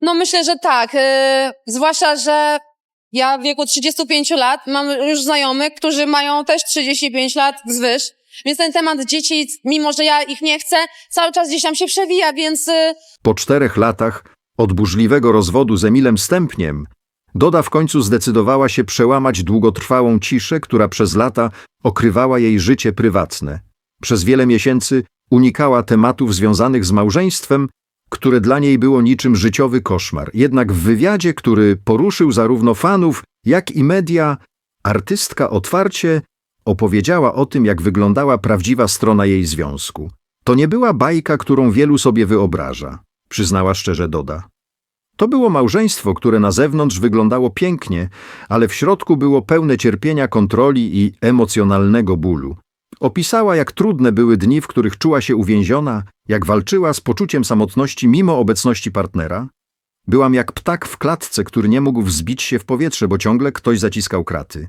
No myślę, że tak. Yy, zwłaszcza, że ja w wieku 35 lat mam już znajomych, którzy mają też 35 lat zwyż. Więc ten temat dzieci, mimo że ja ich nie chcę, cały czas gdzieś tam się przewija, więc yy, Po czterech latach od burzliwego rozwodu z Emilem Stępniem, Doda w końcu zdecydowała się przełamać długotrwałą ciszę, która przez lata okrywała jej życie prywatne. Przez wiele miesięcy unikała tematów związanych z małżeństwem, które dla niej było niczym życiowy koszmar. Jednak w wywiadzie, który poruszył zarówno fanów, jak i media, artystka otwarcie opowiedziała o tym, jak wyglądała prawdziwa strona jej związku. To nie była bajka, którą wielu sobie wyobraża, przyznała szczerze Doda. To było małżeństwo, które na zewnątrz wyglądało pięknie, ale w środku było pełne cierpienia, kontroli i emocjonalnego bólu. Opisała, jak trudne były dni, w których czuła się uwięziona, jak walczyła z poczuciem samotności mimo obecności partnera. Byłam jak ptak w klatce, który nie mógł wzbić się w powietrze, bo ciągle ktoś zaciskał kraty.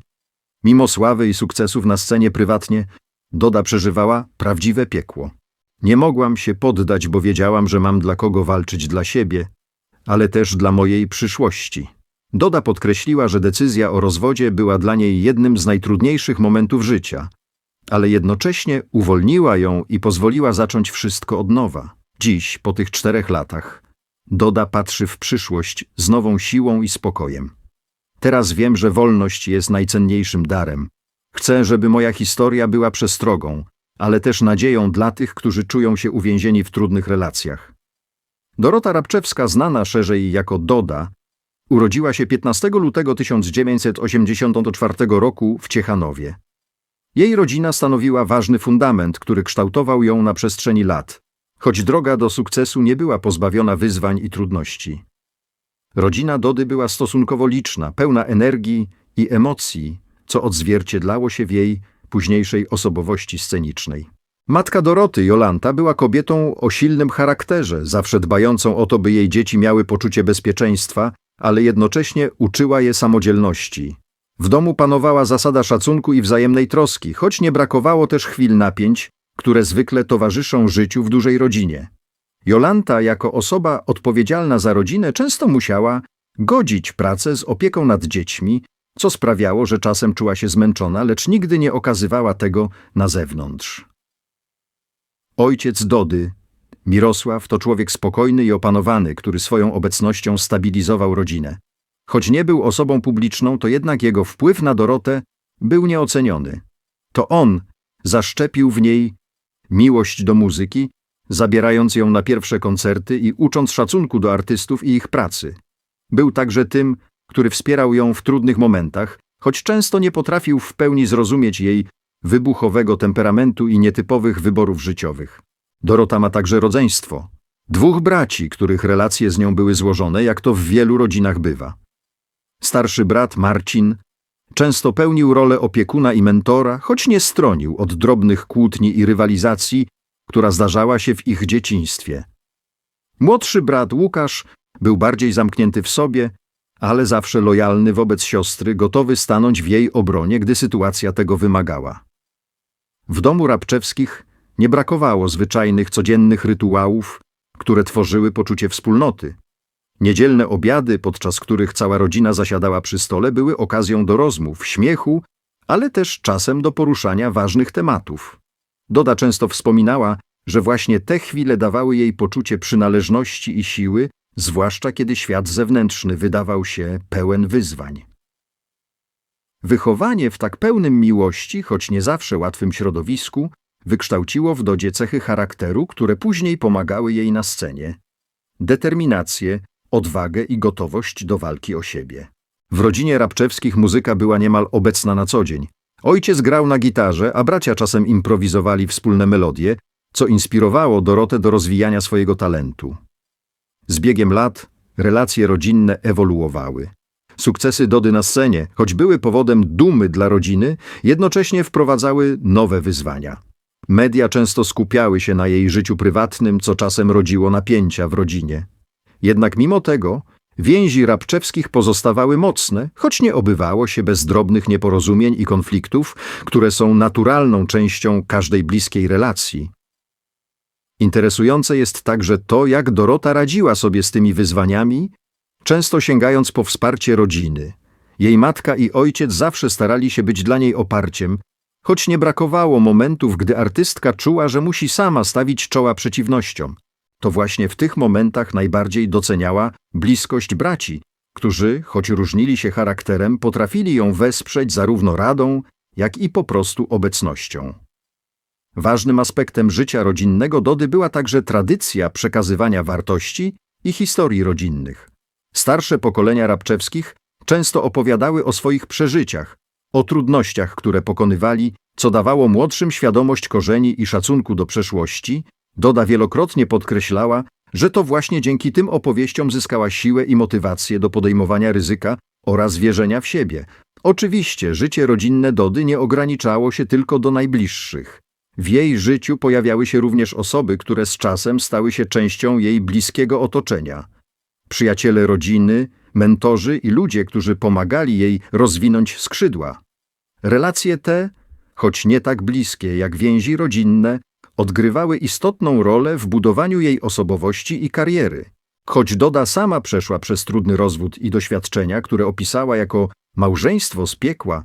Mimo sławy i sukcesów na scenie prywatnie, Doda przeżywała prawdziwe piekło. Nie mogłam się poddać, bo wiedziałam, że mam dla kogo walczyć dla siebie, ale też dla mojej przyszłości. Doda podkreśliła, że decyzja o rozwodzie była dla niej jednym z najtrudniejszych momentów życia, ale jednocześnie uwolniła ją i pozwoliła zacząć wszystko od nowa. Dziś, po tych czterech latach, Doda patrzy w przyszłość z nową siłą i spokojem. Teraz wiem, że wolność jest najcenniejszym darem. Chcę, żeby moja historia była przestrogą, ale też nadzieją dla tych, którzy czują się uwięzieni w trudnych relacjach. Dorota Rabczewska, znana szerzej jako Doda, urodziła się 15 lutego 1984 roku w Ciechanowie. Jej rodzina stanowiła ważny fundament, który kształtował ją na przestrzeni lat, choć droga do sukcesu nie była pozbawiona wyzwań i trudności. Rodzina Dody była stosunkowo liczna, pełna energii i emocji, co odzwierciedlało się w jej późniejszej osobowości scenicznej. Matka Doroty, Jolanta, była kobietą o silnym charakterze, zawsze dbającą o to, by jej dzieci miały poczucie bezpieczeństwa, ale jednocześnie uczyła je samodzielności. W domu panowała zasada szacunku i wzajemnej troski, choć nie brakowało też chwil napięć, które zwykle towarzyszą życiu w dużej rodzinie. Jolanta, jako osoba odpowiedzialna za rodzinę, często musiała godzić pracę z opieką nad dziećmi, co sprawiało, że czasem czuła się zmęczona, lecz nigdy nie okazywała tego na zewnątrz. Ojciec Dody, Mirosław, to człowiek spokojny i opanowany, który swoją obecnością stabilizował rodzinę. Choć nie był osobą publiczną, to jednak jego wpływ na Dorotę był nieoceniony. To on zaszczepił w niej miłość do muzyki, zabierając ją na pierwsze koncerty i ucząc szacunku do artystów i ich pracy. Był także tym, który wspierał ją w trudnych momentach, choć często nie potrafił w pełni zrozumieć jej wybuchowego temperamentu i nietypowych wyborów życiowych. Dorota ma także rodzeństwo. Dwóch braci, których relacje z nią były złożone, jak to w wielu rodzinach bywa. Starszy brat Marcin często pełnił rolę opiekuna i mentora, choć nie stronił od drobnych kłótni i rywalizacji, która zdarzała się w ich dzieciństwie. Młodszy brat Łukasz był bardziej zamknięty w sobie, ale zawsze lojalny wobec siostry, gotowy stanąć w jej obronie, gdy sytuacja tego wymagała. W domu Rabczewskich nie brakowało zwyczajnych, codziennych rytuałów, które tworzyły poczucie wspólnoty. Niedzielne obiady, podczas których cała rodzina zasiadała przy stole, były okazją do rozmów, śmiechu, ale też czasem do poruszania ważnych tematów. Doda często wspominała, że właśnie te chwile dawały jej poczucie przynależności i siły, zwłaszcza kiedy świat zewnętrzny wydawał się pełen wyzwań. Wychowanie w tak pełnym miłości, choć nie zawsze łatwym środowisku, wykształciło w Dodzie cechy charakteru, które później pomagały jej na scenie. Determinację, odwagę i gotowość do walki o siebie. W rodzinie Rabczewskich muzyka była niemal obecna na co dzień. Ojciec grał na gitarze, a bracia czasem improwizowali wspólne melodie, co inspirowało Dorotę do rozwijania swojego talentu. Z biegiem lat relacje rodzinne ewoluowały. Sukcesy Dody na scenie, choć były powodem dumy dla rodziny, jednocześnie wprowadzały nowe wyzwania. Media często skupiały się na jej życiu prywatnym, co czasem rodziło napięcia w rodzinie. Jednak mimo tego więzi Rabczewskich pozostawały mocne, choć nie obywało się bez drobnych nieporozumień i konfliktów, które są naturalną częścią każdej bliskiej relacji. Interesujące jest także to, jak Dorota radziła sobie z tymi wyzwaniami często sięgając po wsparcie rodziny. Jej matka i ojciec zawsze starali się być dla niej oparciem, choć nie brakowało momentów, gdy artystka czuła, że musi sama stawić czoła przeciwnościom. To właśnie w tych momentach najbardziej doceniała bliskość braci, którzy, choć różnili się charakterem, potrafili ją wesprzeć zarówno radą, jak i po prostu obecnością. Ważnym aspektem życia rodzinnego Dody była także tradycja przekazywania wartości i historii rodzinnych. Starsze pokolenia Rabczewskich często opowiadały o swoich przeżyciach, o trudnościach, które pokonywali, co dawało młodszym świadomość korzeni i szacunku do przeszłości. Doda wielokrotnie podkreślała, że to właśnie dzięki tym opowieściom zyskała siłę i motywację do podejmowania ryzyka oraz wierzenia w siebie. Oczywiście życie rodzinne Dody nie ograniczało się tylko do najbliższych. W jej życiu pojawiały się również osoby, które z czasem stały się częścią jej bliskiego otoczenia. Przyjaciele rodziny, mentorzy i ludzie, którzy pomagali jej rozwinąć skrzydła. Relacje te, choć nie tak bliskie jak więzi rodzinne, odgrywały istotną rolę w budowaniu jej osobowości i kariery. Choć Doda sama przeszła przez trudny rozwód i doświadczenia, które opisała jako małżeństwo z piekła,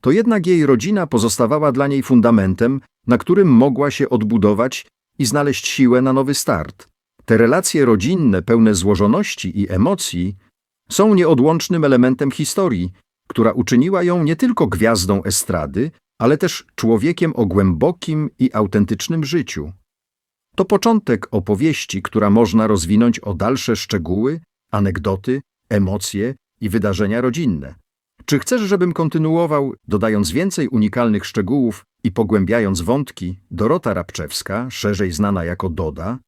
to jednak jej rodzina pozostawała dla niej fundamentem, na którym mogła się odbudować i znaleźć siłę na nowy start. Te relacje rodzinne, pełne złożoności i emocji, są nieodłącznym elementem historii, która uczyniła ją nie tylko gwiazdą estrady, ale też człowiekiem o głębokim i autentycznym życiu. To początek opowieści, która można rozwinąć o dalsze szczegóły, anegdoty, emocje i wydarzenia rodzinne. Czy chcesz, żebym kontynuował, dodając więcej unikalnych szczegółów i pogłębiając wątki, Dorota Rabczewska, szerzej znana jako Doda,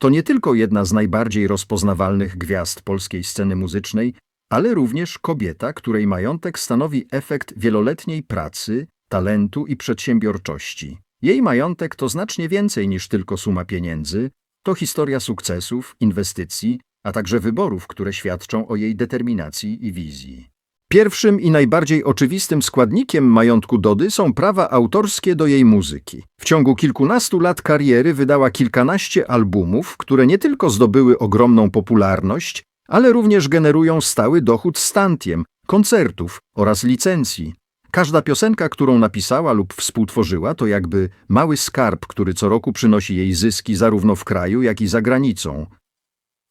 to nie tylko jedna z najbardziej rozpoznawalnych gwiazd polskiej sceny muzycznej, ale również kobieta, której majątek stanowi efekt wieloletniej pracy, talentu i przedsiębiorczości. Jej majątek to znacznie więcej niż tylko suma pieniędzy, to historia sukcesów, inwestycji, a także wyborów, które świadczą o jej determinacji i wizji. Pierwszym i najbardziej oczywistym składnikiem majątku Dody są prawa autorskie do jej muzyki. W ciągu kilkunastu lat kariery wydała kilkanaście albumów, które nie tylko zdobyły ogromną popularność, ale również generują stały dochód stantiem, koncertów oraz licencji. Każda piosenka, którą napisała lub współtworzyła, to jakby mały skarb, który co roku przynosi jej zyski zarówno w kraju, jak i za granicą.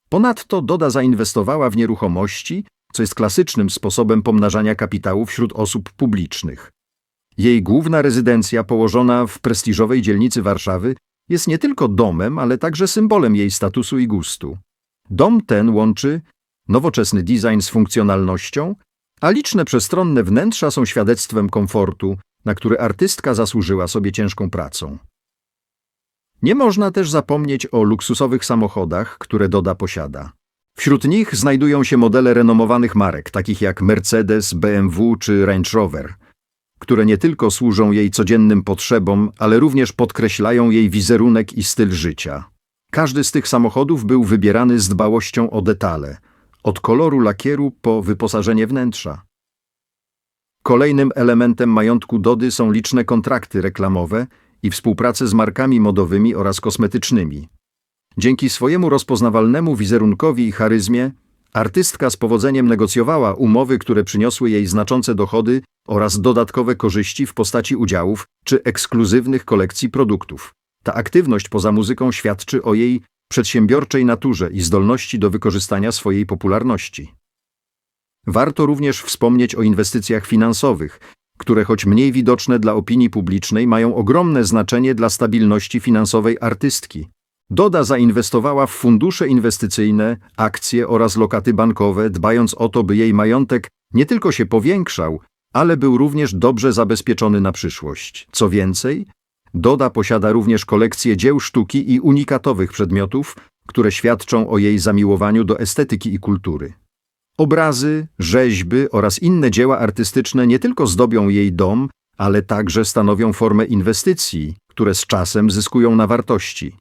Ponadto Doda zainwestowała w nieruchomości, co jest klasycznym sposobem pomnażania kapitału wśród osób publicznych. Jej główna rezydencja, położona w prestiżowej dzielnicy Warszawy, jest nie tylko domem, ale także symbolem jej statusu i gustu. Dom ten łączy nowoczesny design z funkcjonalnością, a liczne przestronne wnętrza są świadectwem komfortu, na który artystka zasłużyła sobie ciężką pracą. Nie można też zapomnieć o luksusowych samochodach, które Doda posiada. Wśród nich znajdują się modele renomowanych marek, takich jak Mercedes, BMW czy Range Rover, które nie tylko służą jej codziennym potrzebom, ale również podkreślają jej wizerunek i styl życia. Każdy z tych samochodów był wybierany z dbałością o detale, od koloru lakieru po wyposażenie wnętrza. Kolejnym elementem majątku Dody są liczne kontrakty reklamowe i współprace z markami modowymi oraz kosmetycznymi. Dzięki swojemu rozpoznawalnemu wizerunkowi i charyzmie, artystka z powodzeniem negocjowała umowy, które przyniosły jej znaczące dochody oraz dodatkowe korzyści w postaci udziałów czy ekskluzywnych kolekcji produktów. Ta aktywność poza muzyką świadczy o jej przedsiębiorczej naturze i zdolności do wykorzystania swojej popularności. Warto również wspomnieć o inwestycjach finansowych, które choć mniej widoczne dla opinii publicznej, mają ogromne znaczenie dla stabilności finansowej artystki. Doda zainwestowała w fundusze inwestycyjne, akcje oraz lokaty bankowe, dbając o to, by jej majątek nie tylko się powiększał, ale był również dobrze zabezpieczony na przyszłość. Co więcej, Doda posiada również kolekcję dzieł sztuki i unikatowych przedmiotów, które świadczą o jej zamiłowaniu do estetyki i kultury. Obrazy, rzeźby oraz inne dzieła artystyczne nie tylko zdobią jej dom, ale także stanowią formę inwestycji, które z czasem zyskują na wartości.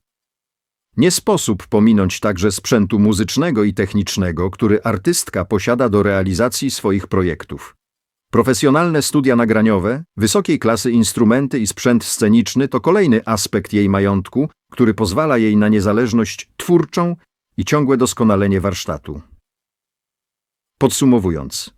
Nie sposób pominąć także sprzętu muzycznego i technicznego, który artystka posiada do realizacji swoich projektów. Profesjonalne studia nagraniowe, wysokiej klasy instrumenty i sprzęt sceniczny to kolejny aspekt jej majątku, który pozwala jej na niezależność twórczą i ciągłe doskonalenie warsztatu. Podsumowując,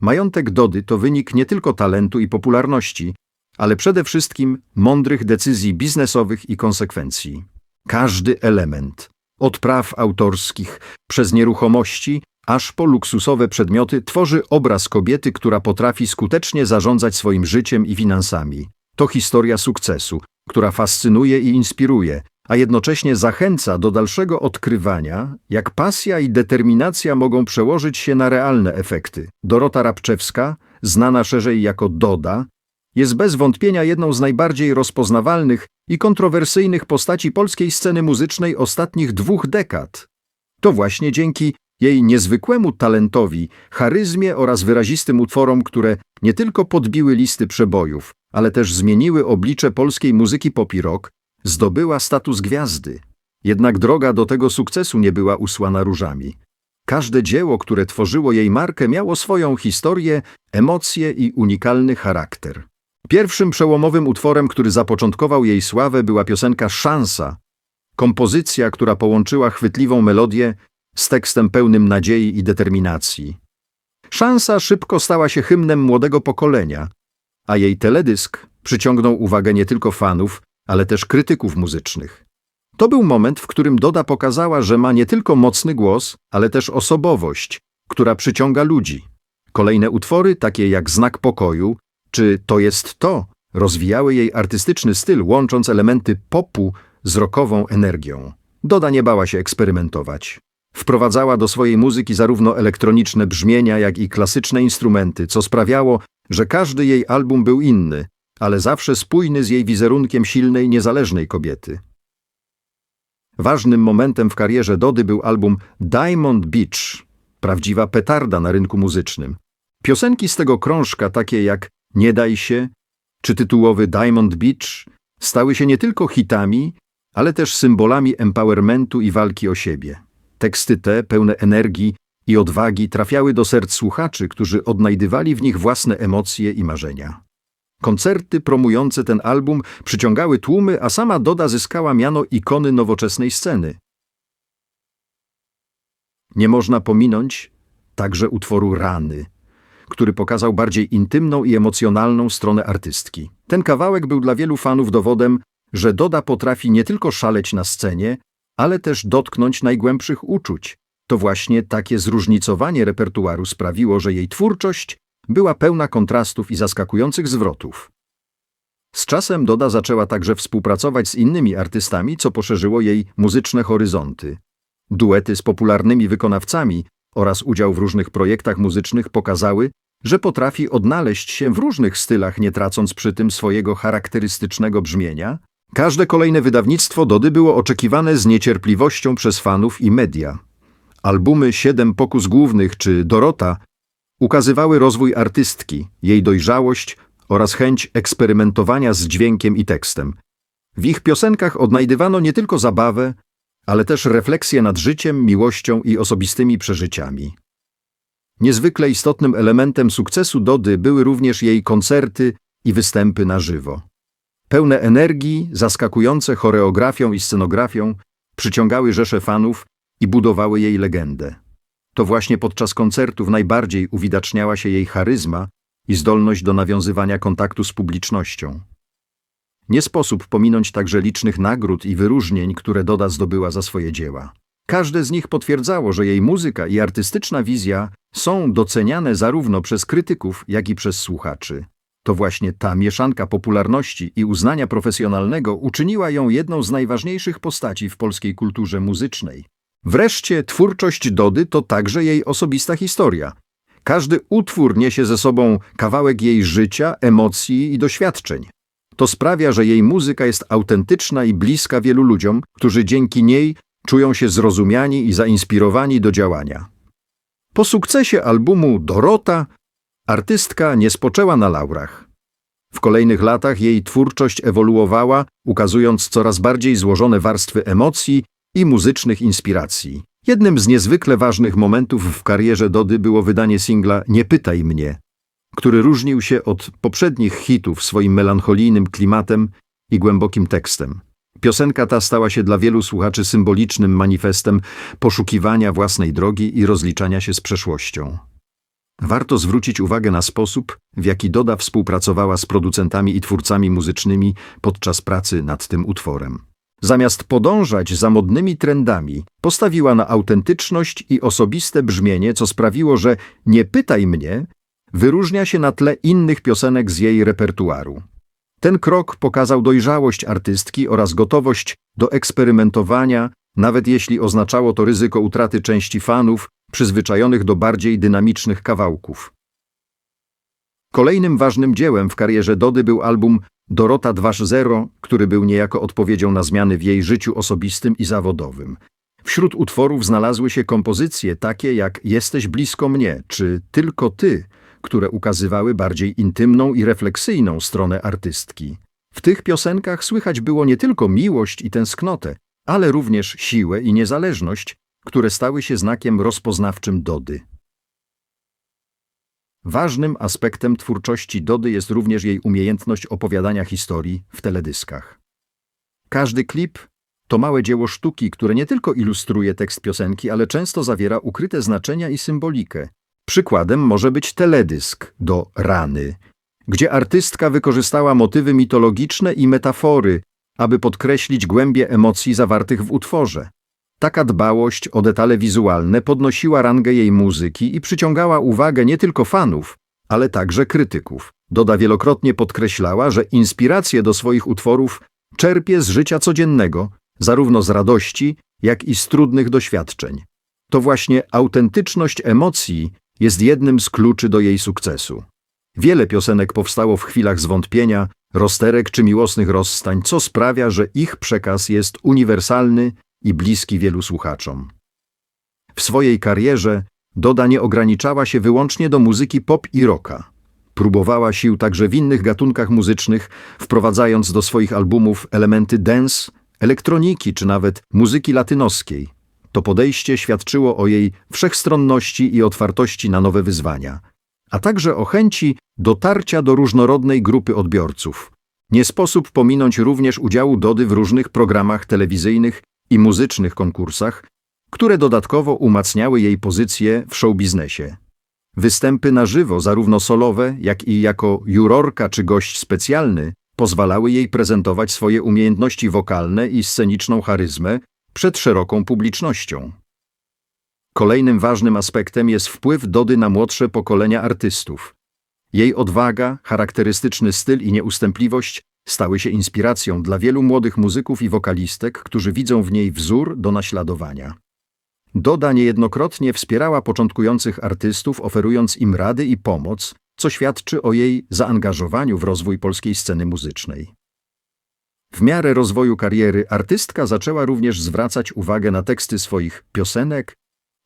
majątek Dody to wynik nie tylko talentu i popularności, ale przede wszystkim mądrych decyzji biznesowych i konsekwencji. Każdy element, od praw autorskich, przez nieruchomości, aż po luksusowe przedmioty, tworzy obraz kobiety, która potrafi skutecznie zarządzać swoim życiem i finansami. To historia sukcesu, która fascynuje i inspiruje, a jednocześnie zachęca do dalszego odkrywania, jak pasja i determinacja mogą przełożyć się na realne efekty. Dorota Rabczewska, znana szerzej jako Doda, jest bez wątpienia jedną z najbardziej rozpoznawalnych i kontrowersyjnych postaci polskiej sceny muzycznej ostatnich dwóch dekad. To właśnie dzięki jej niezwykłemu talentowi, charyzmie oraz wyrazistym utworom, które nie tylko podbiły listy przebojów, ale też zmieniły oblicze polskiej muzyki pop i rock, zdobyła status gwiazdy. Jednak droga do tego sukcesu nie była usłana różami. Każde dzieło, które tworzyło jej markę, miało swoją historię, emocje i unikalny charakter. Pierwszym przełomowym utworem, który zapoczątkował jej sławę, była piosenka Szansa, kompozycja, która połączyła chwytliwą melodię z tekstem pełnym nadziei i determinacji. Szansa szybko stała się hymnem młodego pokolenia, a jej teledysk przyciągnął uwagę nie tylko fanów, ale też krytyków muzycznych. To był moment, w którym Doda pokazała, że ma nie tylko mocny głos, ale też osobowość, która przyciąga ludzi. Kolejne utwory, takie jak Znak Pokoju czy To jest to, rozwijały jej artystyczny styl, łącząc elementy popu z rockową energią. Doda nie bała się eksperymentować. Wprowadzała do swojej muzyki zarówno elektroniczne brzmienia, jak i klasyczne instrumenty, co sprawiało, że każdy jej album był inny, ale zawsze spójny z jej wizerunkiem silnej, niezależnej kobiety. Ważnym momentem w karierze Dody był album Diamond Beach, prawdziwa petarda na rynku muzycznym. Piosenki z tego krążka, takie jak Nie daj się czy tytułowy Diamond Beach, stały się nie tylko hitami, ale też symbolami empowermentu i walki o siebie. Teksty te, pełne energii i odwagi, trafiały do serc słuchaczy, którzy odnajdywali w nich własne emocje i marzenia. Koncerty promujące ten album przyciągały tłumy, a sama Doda zyskała miano ikony nowoczesnej sceny. Nie można pominąć także utworu Rany, który pokazał bardziej intymną i emocjonalną stronę artystki. Ten kawałek był dla wielu fanów dowodem, że Doda potrafi nie tylko szaleć na scenie, ale też dotknąć najgłębszych uczuć. To właśnie takie zróżnicowanie repertuaru sprawiło, że jej twórczość była pełna kontrastów i zaskakujących zwrotów. Z czasem Doda zaczęła także współpracować z innymi artystami, co poszerzyło jej muzyczne horyzonty. Duety z popularnymi wykonawcami oraz udział w różnych projektach muzycznych pokazały, że potrafi odnaleźć się w różnych stylach, nie tracąc przy tym swojego charakterystycznego brzmienia. Każde kolejne wydawnictwo Dody było oczekiwane z niecierpliwością przez fanów i media. Albumy Siedem Pokus Głównych czy Dorota ukazywały rozwój artystki, jej dojrzałość oraz chęć eksperymentowania z dźwiękiem i tekstem. W ich piosenkach odnajdywano nie tylko zabawę, ale też refleksję nad życiem, miłością i osobistymi przeżyciami. Niezwykle istotnym elementem sukcesu Dody były również jej koncerty i występy na żywo. Pełne energii, zaskakujące choreografią i scenografią, przyciągały rzesze fanów i budowały jej legendę. To właśnie podczas koncertów najbardziej uwidaczniała się jej charyzma i zdolność do nawiązywania kontaktu z publicznością. Nie sposób pominąć także licznych nagród i wyróżnień, które Doda zdobyła za swoje dzieła. Każde z nich potwierdzało, że jej muzyka i artystyczna wizja są doceniane zarówno przez krytyków, jak i przez słuchaczy. To właśnie ta mieszanka popularności i uznania profesjonalnego uczyniła ją jedną z najważniejszych postaci w polskiej kulturze muzycznej. Wreszcie twórczość Dody to także jej osobista historia. Każdy utwór niesie ze sobą kawałek jej życia, emocji i doświadczeń. To sprawia, że jej muzyka jest autentyczna i bliska wielu ludziom, którzy dzięki niej czują się zrozumiani i zainspirowani do działania. Po sukcesie albumu Dorota, artystka nie spoczęła na laurach. W kolejnych latach jej twórczość ewoluowała, ukazując coraz bardziej złożone warstwy emocji i muzycznych inspiracji. Jednym z niezwykle ważnych momentów w karierze Dody było wydanie singla Nie pytaj mnie, który różnił się od poprzednich hitów swoim melancholijnym klimatem i głębokim tekstem. Piosenka ta stała się dla wielu słuchaczy symbolicznym manifestem poszukiwania własnej drogi i rozliczania się z przeszłością. Warto zwrócić uwagę na sposób, w jaki Doda współpracowała z producentami i twórcami muzycznymi podczas pracy nad tym utworem. Zamiast podążać za modnymi trendami, postawiła na autentyczność i osobiste brzmienie, co sprawiło, że Nie pytaj mnie wyróżnia się na tle innych piosenek z jej repertuaru. Ten krok pokazał dojrzałość artystki oraz gotowość do eksperymentowania, nawet jeśli oznaczało to ryzyko utraty części fanów przyzwyczajonych do bardziej dynamicznych kawałków. Kolejnym ważnym dziełem w karierze Dody był album Dorota 2.0, który był niejako odpowiedzią na zmiany w jej życiu osobistym i zawodowym. Wśród utworów znalazły się kompozycje takie jak Jesteś blisko mnie czy Tylko ty, które ukazywały bardziej intymną i refleksyjną stronę artystki. W tych piosenkach słychać było nie tylko miłość i tęsknotę, ale również siłę i niezależność, które stały się znakiem rozpoznawczym Dody. Ważnym aspektem twórczości Dody jest również jej umiejętność opowiadania historii w teledyskach. Każdy klip to małe dzieło sztuki, które nie tylko ilustruje tekst piosenki, ale często zawiera ukryte znaczenia i symbolikę. Przykładem może być teledysk do Rany, gdzie artystka wykorzystała motywy mitologiczne i metafory, aby podkreślić głębie emocji zawartych w utworze. Taka dbałość o detale wizualne podnosiła rangę jej muzyki i przyciągała uwagę nie tylko fanów, ale także krytyków. Doda wielokrotnie podkreślała, że inspiracje do swoich utworów czerpie z życia codziennego, zarówno z radości, jak i z trudnych doświadczeń. To właśnie autentyczność emocji jest jednym z kluczy do jej sukcesu. Wiele piosenek powstało w chwilach zwątpienia, rozterek czy miłosnych rozstań, co sprawia, że ich przekaz jest uniwersalny i bliski wielu słuchaczom. W swojej karierze Doda nie ograniczała się wyłącznie do muzyki pop i rocka. Próbowała sił także w innych gatunkach muzycznych, wprowadzając do swoich albumów elementy dance, elektroniki czy nawet muzyki latynoskiej. To podejście świadczyło o jej wszechstronności i otwartości na nowe wyzwania, a także o chęci dotarcia do różnorodnej grupy odbiorców. Nie sposób pominąć również udziału Dody w różnych programach telewizyjnych i muzycznych konkursach, które dodatkowo umacniały jej pozycję w showbiznesie. Występy na żywo, zarówno solowe, jak i jako jurorka czy gość specjalny, pozwalały jej prezentować swoje umiejętności wokalne i sceniczną charyzmę przed szeroką publicznością. Kolejnym ważnym aspektem jest wpływ Dody na młodsze pokolenia artystów. Jej odwaga, charakterystyczny styl i nieustępliwość stały się inspiracją dla wielu młodych muzyków i wokalistek, którzy widzą w niej wzór do naśladowania. Doda niejednokrotnie wspierała początkujących artystów, oferując im rady i pomoc, co świadczy o jej zaangażowaniu w rozwój polskiej sceny muzycznej. W miarę rozwoju kariery artystka zaczęła również zwracać uwagę na teksty swoich piosenek,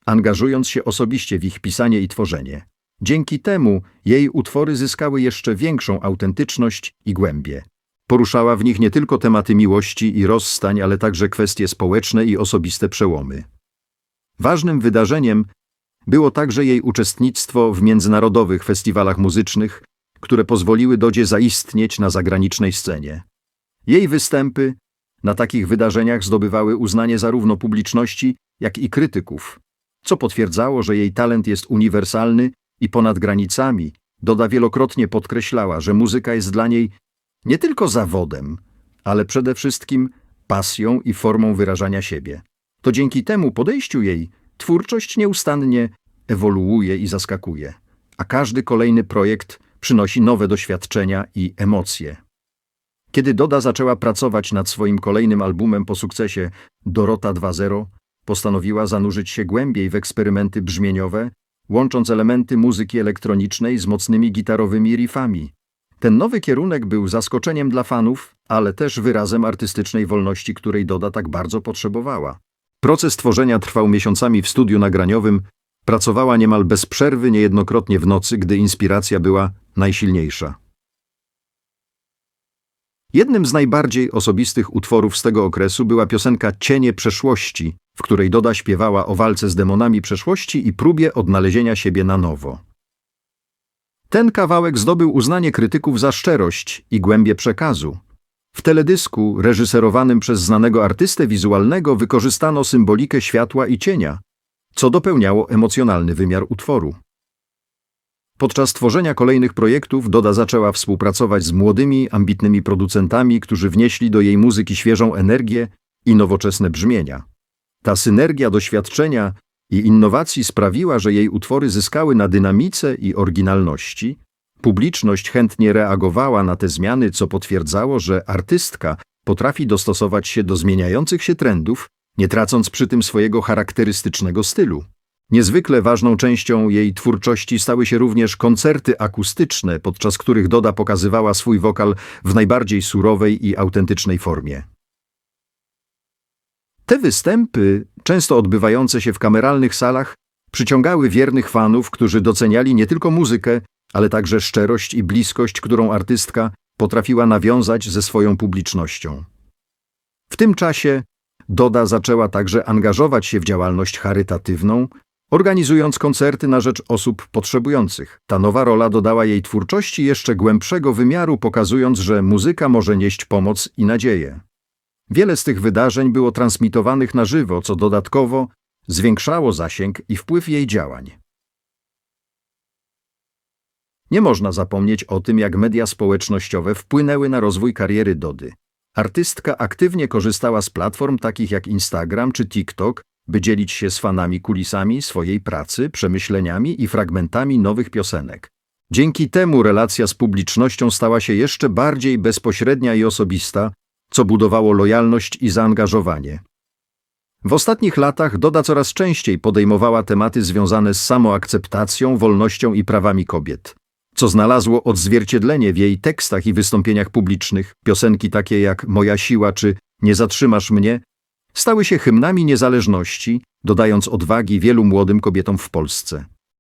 angażując się osobiście w ich pisanie i tworzenie. Dzięki temu jej utwory zyskały jeszcze większą autentyczność i głębię. Poruszała w nich nie tylko tematy miłości i rozstań, ale także kwestie społeczne i osobiste przełomy. Ważnym wydarzeniem było także jej uczestnictwo w międzynarodowych festiwalach muzycznych, które pozwoliły Dodzie zaistnieć na zagranicznej scenie. Jej występy na takich wydarzeniach zdobywały uznanie zarówno publiczności, jak i krytyków, co potwierdzało, że jej talent jest uniwersalny i ponad granicami. Doda wielokrotnie podkreślała, że muzyka jest dla niej nie tylko zawodem, ale przede wszystkim pasją i formą wyrażania siebie. To dzięki temu podejściu jej twórczość nieustannie ewoluuje i zaskakuje, a każdy kolejny projekt przynosi nowe doświadczenia i emocje. Kiedy Doda zaczęła pracować nad swoim kolejnym albumem po sukcesie Dorota 2.0, postanowiła zanurzyć się głębiej w eksperymenty brzmieniowe, łącząc elementy muzyki elektronicznej z mocnymi gitarowymi riffami. Ten nowy kierunek był zaskoczeniem dla fanów, ale też wyrazem artystycznej wolności, której Doda tak bardzo potrzebowała. Proces tworzenia trwał miesiącami w studiu nagraniowym, pracowała niemal bez przerwy, niejednokrotnie w nocy, gdy inspiracja była najsilniejsza. Jednym z najbardziej osobistych utworów z tego okresu była piosenka Cienie przeszłości, w której Doda śpiewała o walce z demonami przeszłości i próbie odnalezienia siebie na nowo. Ten kawałek zdobył uznanie krytyków za szczerość i głębię przekazu. W teledysku, reżyserowanym przez znanego artystę wizualnego, wykorzystano symbolikę światła i cienia, co dopełniało emocjonalny wymiar utworu. Podczas tworzenia kolejnych projektów Doda zaczęła współpracować z młodymi, ambitnymi producentami, którzy wnieśli do jej muzyki świeżą energię i nowoczesne brzmienia. Ta synergia doświadczenia i innowacji sprawiła, że jej utwory zyskały na dynamice i oryginalności. Publiczność chętnie reagowała na te zmiany, co potwierdzało, że artystka potrafi dostosować się do zmieniających się trendów, nie tracąc przy tym swojego charakterystycznego stylu. Niezwykle ważną częścią jej twórczości stały się również koncerty akustyczne, podczas których Doda pokazywała swój wokal w najbardziej surowej i autentycznej formie. Te występy, często odbywające się w kameralnych salach, przyciągały wiernych fanów, którzy doceniali nie tylko muzykę, ale także szczerość i bliskość, którą artystka potrafiła nawiązać ze swoją publicznością. W tym czasie Doda zaczęła także angażować się w działalność charytatywną, organizując koncerty na rzecz osób potrzebujących. Ta nowa rola dodała jej twórczości jeszcze głębszego wymiaru, pokazując, że muzyka może nieść pomoc i nadzieję. Wiele z tych wydarzeń było transmitowanych na żywo, co dodatkowo zwiększało zasięg i wpływ jej działań. Nie można zapomnieć o tym, jak media społecznościowe wpłynęły na rozwój kariery Dody. Artystka aktywnie korzystała z platform takich jak Instagram czy TikTok, by dzielić się z fanami kulisami swojej pracy, przemyśleniami i fragmentami nowych piosenek. Dzięki temu relacja z publicznością stała się jeszcze bardziej bezpośrednia i osobista, co budowało lojalność i zaangażowanie. W ostatnich latach Doda coraz częściej podejmowała tematy związane z samoakceptacją, wolnością i prawami kobiet, co znalazło odzwierciedlenie w jej tekstach i wystąpieniach publicznych. Piosenki takie jak Moja siła czy Nie zatrzymasz mnie stały się hymnami niezależności, dodając odwagi wielu młodym kobietom w Polsce.